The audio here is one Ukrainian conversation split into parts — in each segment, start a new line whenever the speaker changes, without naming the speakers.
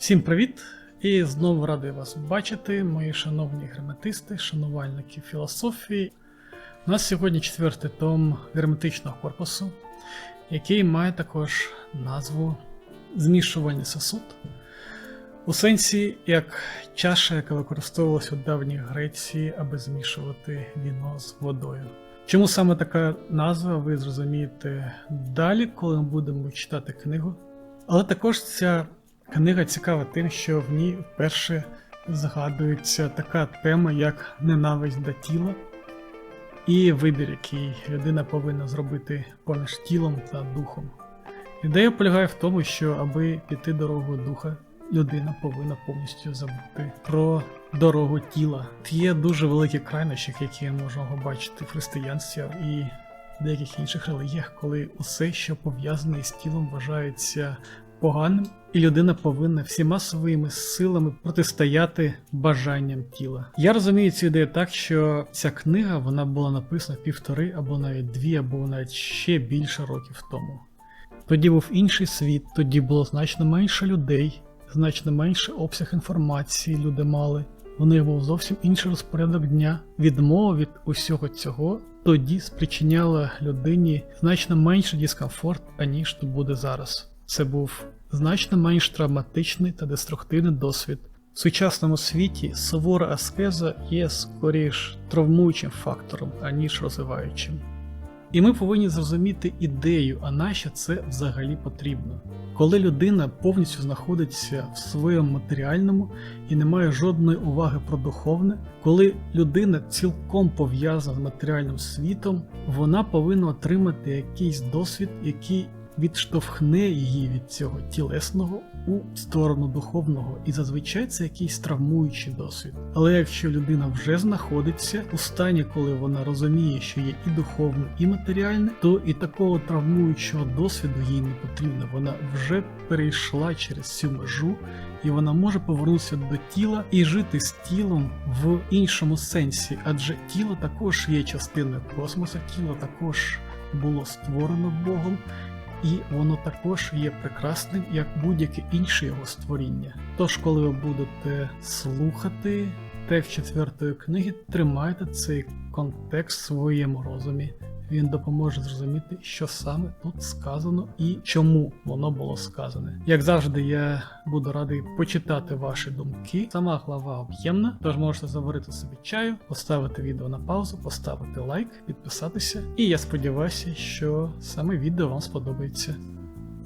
Всім привіт! І знову радий вас бачити, мої шановні герметисти, шанувальники філософії. У нас сьогодні четвертий том герметичного корпусу, який має також назву Змішувальний сосуд. У сенсі як чаша, яка використовувалася у давній Греції, аби змішувати віно з водою. Чому саме така назва, ви зрозумієте далі, коли ми будемо читати книгу. Але також ця книга цікава тим, що в ній вперше згадується така тема, як ненависть до тіла, і вибір, який людина повинна зробити поміж тілом та духом. Ідея полягає в тому, що аби піти дорогою духа, людина повинна повністю забути про дорогу тіла. Є дуже великі крайнощі, які можемо бачити в християнстві і деяких інших релігіях, коли усе, що пов'язане з тілом, вважається поганим, і людина повинна всіма своїми силами протистояти бажанням тіла. Я розумію цю ідею так, що ця книга вона була написана півтори або навіть дві, або навіть ще більше років тому. Тоді був інший світ, тоді було значно менше людей, значно менше обсяг інформації люди мали. У них був зовсім інший розпорядок дня. Відмова від усього цього тоді спричиняла людині значно менший дискомфорт, аніж то буде зараз. Це був значно менш травматичний та деструктивний досвід. В сучасному світі сувора аскеза є скоріш травмуючим фактором, аніж розвиваючим. І ми повинні зрозуміти ідею, а нащо це взагалі потрібно. Коли людина повністю знаходиться в своєму матеріальному і не має жодної уваги про духовне, коли людина цілком пов'язана з матеріальним світом, вона повинна отримати якийсь досвід, який відштовхне її від цього тілесного у сторону духовного, і зазвичай це якийсь травмуючий досвід. Але якщо людина вже знаходиться у стані, коли вона розуміє, що є і духовне, і матеріальне, то і такого травмуючого досвіду їй не потрібно. Вона вже перейшла через цю межу. І вона може повернутися до тіла і жити з тілом в іншому сенсі, адже тіло також є частиною космосу, тіло також було створено Богом, і воно також є прекрасним, як будь-яке інше його створіння. Тож, коли ви будете слухати текст четвертої книги, тримайте цей контекст в своєму розумі. Він допоможе зрозуміти, що саме тут сказано і чому воно було сказане. Як завжди, я буду радий почитати ваші думки. Сама глава об'ємна, тож можете заварити собі чаю, поставити відео на паузу, поставити лайк, підписатися. І я сподіваюся, що саме відео вам сподобається.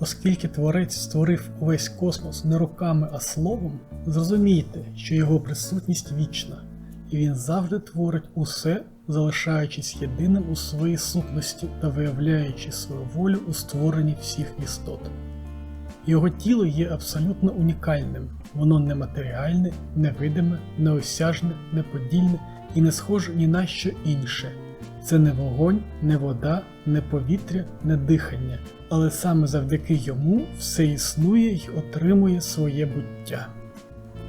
Оскільки творець створив увесь космос не руками, а словом, зрозумійте, що його присутність вічна, і він завжди творить усе, залишаючись єдиним у своїй сутності та виявляючи свою волю у створенні всіх істот. Його тіло є абсолютно унікальним, воно нематеріальне, невидиме, неосяжне, неподільне і не схоже ні на що інше. Це не вогонь, не вода, не повітря, не дихання, але саме завдяки йому все існує й отримує своє буття.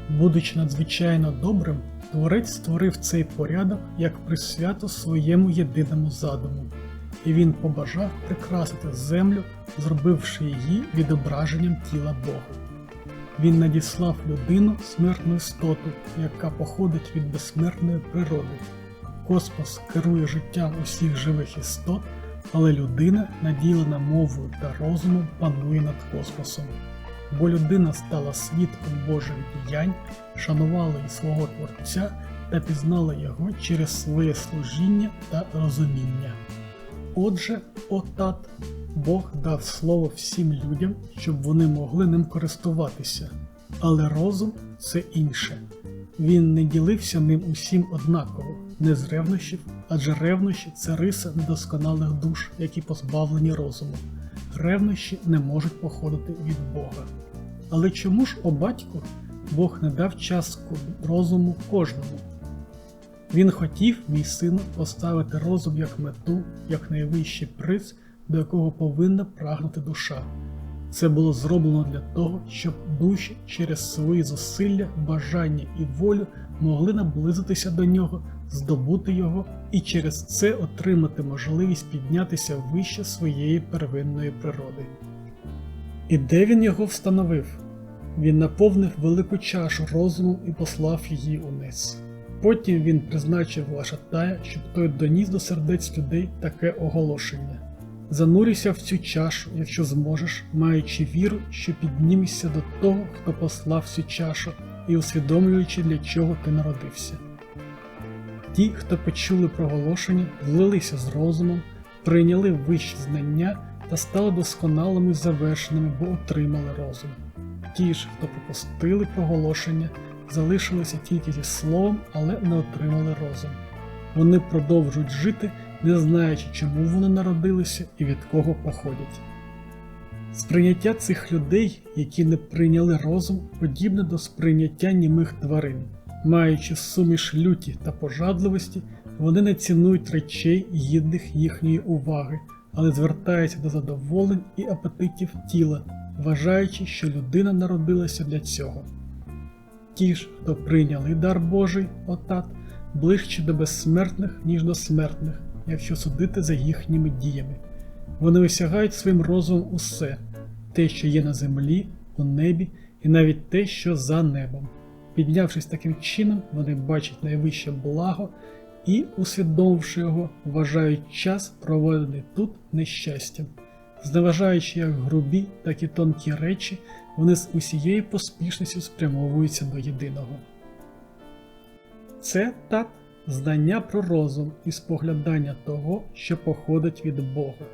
Будучи надзвичайно добрим, Творець створив цей порядок як присвято своєму єдиному задуму, і він побажав прикрасити землю, зробивши її відображенням тіла Бога. Він надіслав людину смертну істоту, яка походить від безсмертної природи. Космос керує життям усіх живих істот, але людина, наділена мовою та розумом, панує над космосом. Бо людина стала свідком Божих діянь, шанувала і свого Творця та пізнала його через своє служіння та розуміння. Отже, отат, Бог дав слово всім людям, щоб вони могли ним користуватися, але розум це інше. Він не ділився ним усім однаково, не з ревнощів, адже ревнощі це риса недосконалих душ, які позбавлені розуму. Ревнощі не можуть походити від Бога. Але чому ж, о батьку, Бог не дав частку розуму кожному? Він хотів, мій сину, поставити розум як мету, як найвищий приз, до якого повинна прагнути душа. Це було зроблено для того, щоб душі через свої зусилля, бажання і волю могли наблизитися до нього, здобути його і через це отримати можливість піднятися вище своєї первинної природи. І де він його встановив? він наповнив велику чашу розумом і послав її униз. Потім він призначив Лашатая, щоб той доніс до сердець людей таке оголошення. Занурися в цю чашу, якщо зможеш, маючи віру, що піднімешся до того, хто послав цю чашу, і усвідомлюючи, для чого ти народився. Ті, хто почули проголошення, влилися з розумом, прийняли вищі знання та стали досконалими і завершеними, бо отримали розум. Ті ж, хто пропустили проголошення, залишилися тільки зі словом, але не отримали розум. Вони продовжують жити, не знаючи, чому вони народилися і від кого походять. Сприйняття цих людей, які не прийняли розум, подібне до сприйняття німих тварин. Маючи суміш люті та пожадливості, вони не цінують речей, гідних їхньої уваги, але звертаються до задоволень і апетитів тіла, вважаючи, що людина народилася для цього. Ті ж, хто прийняли дар Божий, отат, ближче до безсмертних, ніж до смертних, якщо судити за їхніми діями. Вони осягають своїм розумом усе, те, що є на землі, у небі, і навіть те, що за небом. Піднявшись таким чином, вони бачать найвище благо і, усвідомивши його, вважають час, проведений тут нещастям. Зневажаючи як грубі, так і тонкі речі, вони з усією поспішністю спрямовуються до єдиного. Це так знання про розум і споглядання того, що походить від Бога.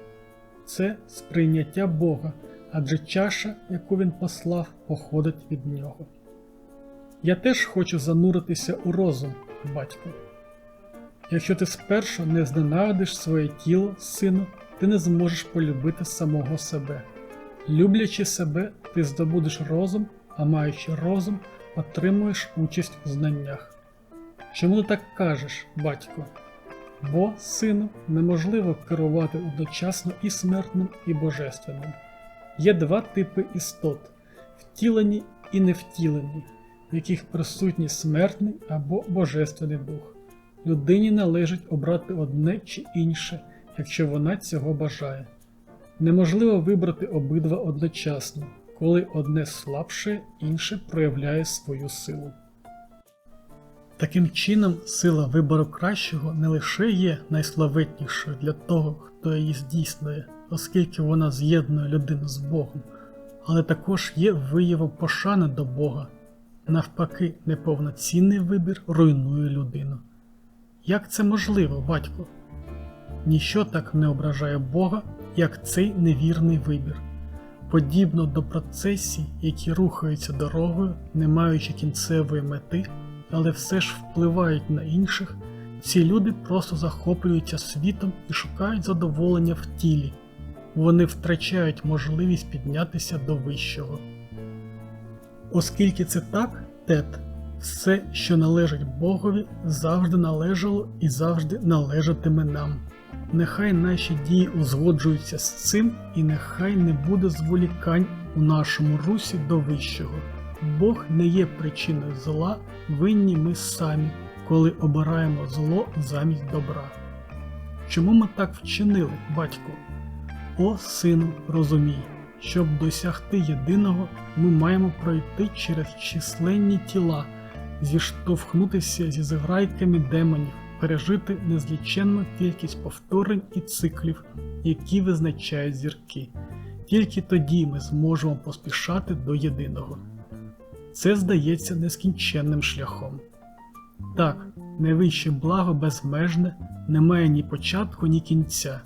Це сприйняття Бога, адже чаша, яку він послав, походить від нього. Я теж хочу зануритися у розум, батько. Якщо ти спершу не зненавидиш своє тіло, сину, ти не зможеш полюбити самого себе. Люблячи себе, ти здобудеш розум, а маючи розум, отримуєш участь у знаннях. Чому ти так кажеш, батько? Бо, сину, неможливо керувати одночасно і смертним, і божественним. Є два типи істот втілені і невтілені, в яких присутній смертний або божественний дух. Людині належить обрати одне чи інше, якщо вона цього бажає. Неможливо вибрати обидва одночасно, коли одне слабше, інше проявляє свою силу. Таким чином, сила вибору кращого не лише є найславетнішою для того, хто її здійснює, оскільки вона з'єднує людину з Богом, але також є виявом пошани до Бога. Навпаки, неповноцінний вибір руйнує людину. Як це можливо, батько? Ніщо так не ображає Бога, як цей невірний вибір. Подібно до процесій, які рухаються дорогою, не маючи кінцевої мети, але все ж впливають на інших, ці люди просто захоплюються світом і шукають задоволення в тілі, вони втрачають можливість піднятися до вищого. Оскільки це так, тет, все, що належить Богові, завжди належало і завжди належатиме нам. Нехай наші дії узгоджуються з цим, і нехай не буде зволікань у нашому русі до вищого. Бог не є причиною зла, винні ми самі, коли обираємо зло замість добра. Чому ми так вчинили, батько? О, сину, розумій, щоб досягти єдиного, ми маємо пройти через численні тіла, зіштовхнутися зі зграйками демонів, пережити незліченну кількість повторень і циклів, які визначають зірки. Тільки тоді ми зможемо поспішати до єдиного. Це здається нескінченним шляхом. Так, найвище благо безмежне, не має ні початку, ні кінця,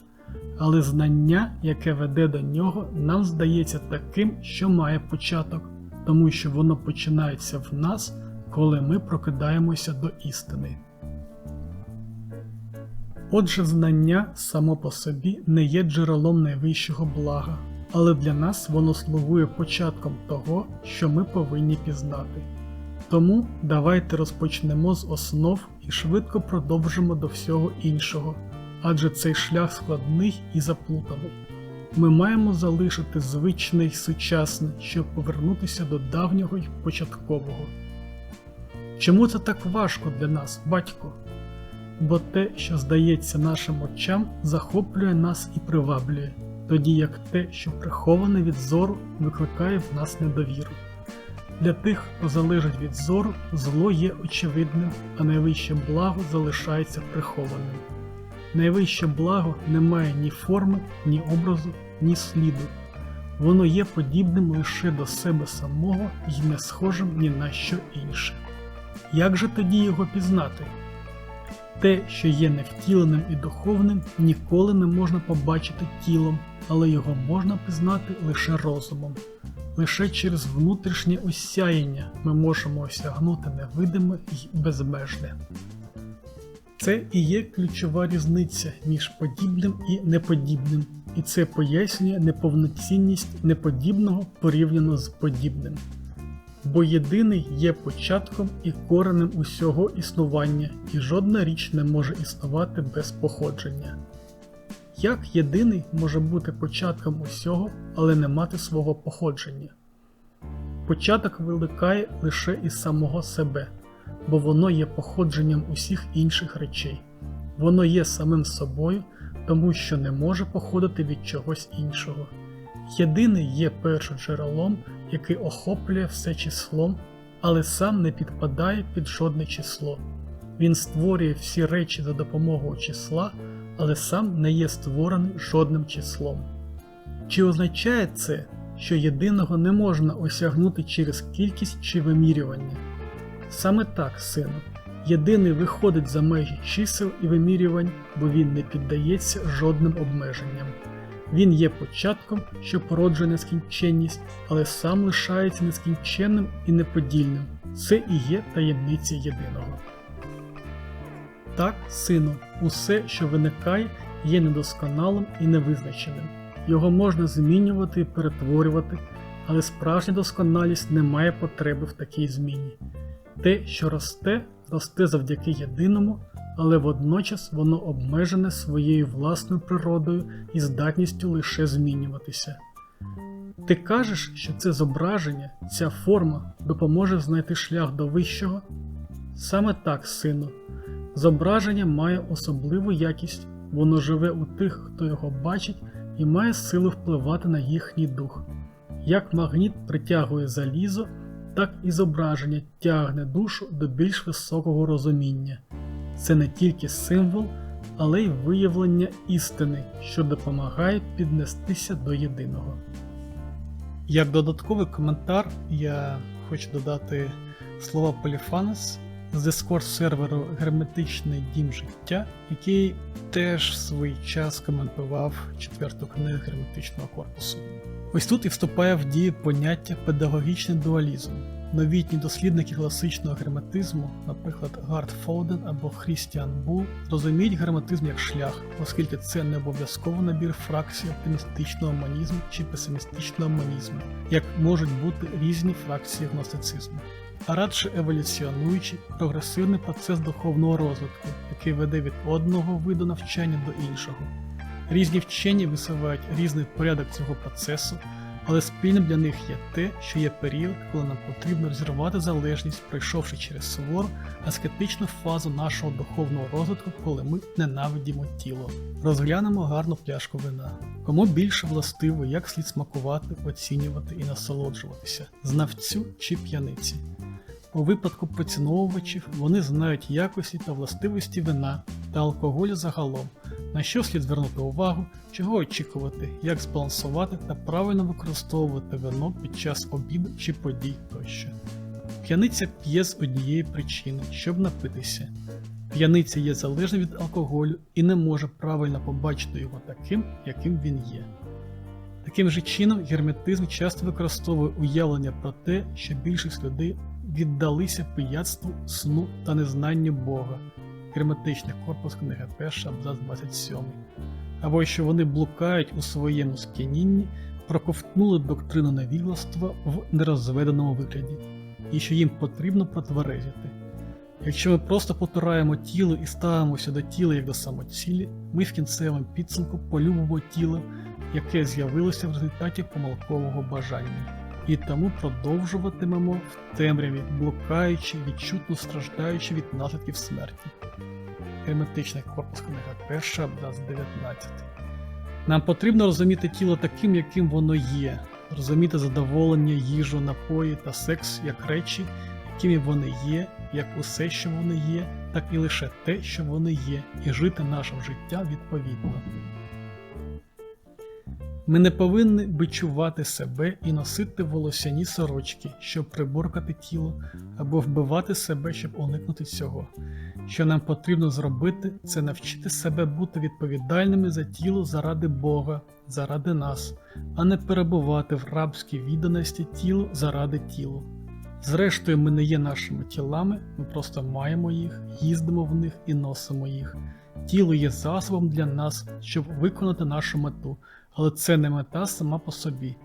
але знання, яке веде до нього, нам здається таким, що має початок, тому що воно починається в нас, коли ми прокидаємося до істини. Отже, знання само по собі не є джерелом найвищого блага, але для нас воно слугує початком того, що ми повинні пізнати. Тому давайте розпочнемо з основ і швидко продовжимо до всього іншого, адже цей шлях складний і заплутаний. Ми маємо залишити звичне й сучасне, щоб повернутися до давнього й початкового. Чому це так важко для нас, батько? Бо те, що здається нашим очам, захоплює нас і приваблює, тоді як те, що приховане від зору, викликає в нас недовіру. Для тих, хто залежить від зору, зло є очевидним, а найвище благо залишається прихованим. Найвище благо не має ні форми, ні образу, ні сліду. Воно є подібним лише до себе самого і не схожим ні на що інше. Як же тоді його пізнати? Те, що є невтіленим і духовним, ніколи не можна побачити тілом, але його можна пізнати лише розумом. Лише через внутрішнє осяяння ми можемо осягнути невидиме і безмежне. Це і є ключова різниця між подібним і неподібним, і це пояснює неповноцінність неподібного порівняно з подібним. Бо єдиний є початком і коренем усього існування, і жодна річ не може існувати без походження. Як єдиний може бути початком усього, але не мати свого походження? Початок виникає лише із самого себе, бо воно є походженням усіх інших речей. Воно є самим собою, тому що не може походити від чогось іншого. Єдиний є першоджерелом, який охоплює все числом, але сам не підпадає під жодне число. Він створює всі речі за допомогою числа, але сам не є створений жодним числом. Чи означає це, що єдиного не можна осягнути через кількість чи вимірювання? Саме так, сину, єдиний виходить за межі чисел і вимірювань, бо він не піддається жодним обмеженням. Він є початком, що породжує нескінченність, але сам лишається нескінченним і неподільним. Це і є таємниця єдиного. Так, сину, усе, що виникає, є недосконалим і невизначеним. Його можна змінювати і перетворювати, але справжня досконалість не має потреби в такій зміні. Те, що росте, росте завдяки єдиному, але водночас воно обмежене своєю власною природою і здатністю лише змінюватися. Ти кажеш, що це зображення, ця форма допоможе знайти шлях до вищого? Саме так, сину. Зображення має особливу якість, воно живе у тих, хто його бачить, і має силу впливати на їхній дух. Як магніт притягує залізо, так і зображення тягне душу до більш високого розуміння. Це не тільки символ, але й виявлення істини, що допомагає піднестися до єдиного. Як додатковий коментар, я хочу додати слова Поліфанес з Discord серверу Герметичний дім життя, який теж в свій час коментував четверту книгу герметичного корпусу. Ось тут і вступає в дію поняття педагогічний дуалізм. Новітні дослідники класичного герметизму, наприклад, Гард Фоуден або Хрістіан Бул, розуміють герметизм як шлях, оскільки це не обов'язково набір фракцій оптимістичного манізму чи песимістичного манізму, як можуть бути різні фракції гностицизму, а радше еволюціонуючий прогресивний процес духовного розвитку, який веде від одного виду навчання до іншого. Різні вчені висувають різний порядок цього процесу, але спільним для них є те, що є період, коли нам потрібно розірвати залежність, пройшовши через сувору аскетичну фазу нашого духовного розвитку, коли ми ненавидімо тіло. Розглянемо гарну пляшку вина. Кому більше властиво, як слід смакувати, оцінювати і насолоджуватися, знавцю чи п'яниці. У випадку поціновувачів вони знають якості та властивості вина та алкоголю загалом, на що слід звернути увагу, чого очікувати, як збалансувати та правильно використовувати вино під час обіду чи подій тощо. П'яниця п'є з однієї причини, щоб напитися. П'яниця є залежна від алкоголю і не може правильно побачити його таким, яким він є. Таким же чином, герметизм часто використовує уявлення про те, що більшість людей віддалися пияцтву, сну та незнанню Бога. Герметичний корпус книга 1, абзац 27. Або що вони блукають у своєму скянінні, проковтнули доктрину невігластва в нерозведеному вигляді, і що їм потрібно протверезити. Якщо ми просто потураємо тіло і ставимося до тіла як до самоцілі, ми в кінцевому підсумку полюбимо тіло, яке з'явилося в результаті помилкового бажання і тому продовжуватимемо в темряві, блукаючи, відчутно страждаючи від наслідків смерті. Герметичний корпус книга 1, абзац 19. Нам потрібно розуміти тіло таким, яким воно є, розуміти задоволення, їжу, напої та секс як речі, якими вони є, як усе, що вони є, так і лише те, що вони є, і жити нашим життям відповідно. Ми не повинні бичувати себе і носити волосяні сорочки, щоб приборкати тіло, або вбивати себе, щоб уникнути цього. Що нам потрібно зробити, це навчити себе бути відповідальними за тіло заради Бога, заради нас, а не перебувати в рабській відданості тілу заради тілу. Зрештою, ми не є нашими тілами, ми просто маємо їх, їздимо в них і носимо їх. Тіло є засобом для нас, щоб виконати нашу мету, але це не мета сама по собі.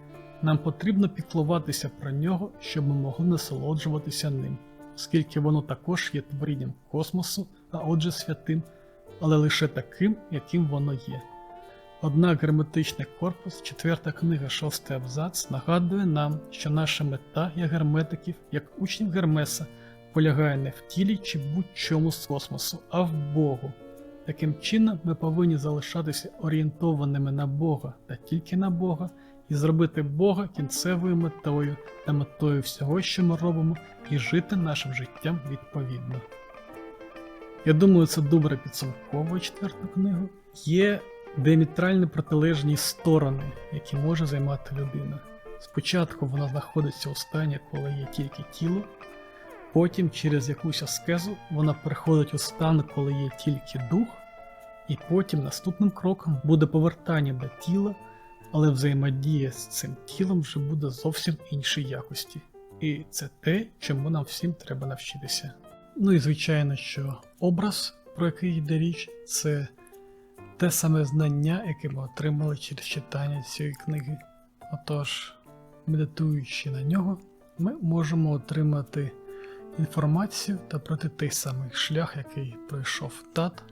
Нам потрібно піклуватися про нього, щоб ми могли насолоджуватися ним, оскільки воно також є творінням космосу, а отже святим, але лише таким, яким воно є. Однак герметичний корпус, четверта книга, шостий абзац, нагадує нам, що наша мета як герметиків, як учнів Гермеса, полягає не в тілі чи будь-чому з космосу, а в Богу. Таким чином, ми повинні залишатися орієнтованими на Бога та тільки на Бога, і зробити Бога кінцевою метою та метою всього, що ми робимо, і жити нашим життям відповідно. Я думаю, це добре підсумковує четверту книгу. Є діаметрально протилежні сторони, які може займати людина. Спочатку вона знаходиться у стані, коли є тільки тіло, потім через якусь аскезу вона переходить у стан, коли є тільки дух, і потім наступним кроком буде повертання до тіла, але взаємодія з цим тілом вже буде зовсім іншій якості. І це те, чому нам всім треба навчитися. Ну і звичайно, що образ, про який йде річ, це те саме знання, яке ми отримали через читання цієї книги. Отож, медитуючи на нього, ми можемо отримати інформацію та пройти той самий шлях, який пройшов тат,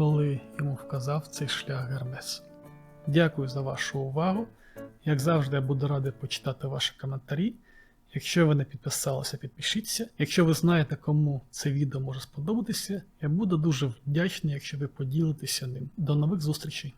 коли йому вказав цей шлях Гермес. Дякую за вашу увагу. Як завжди, я буду радий почитати ваші коментарі. Якщо ви не підписалися, підпишіться. Якщо ви знаєте, кому це відео може сподобатися, я буду дуже вдячний, якщо ви поділитеся ним. До нових зустрічей!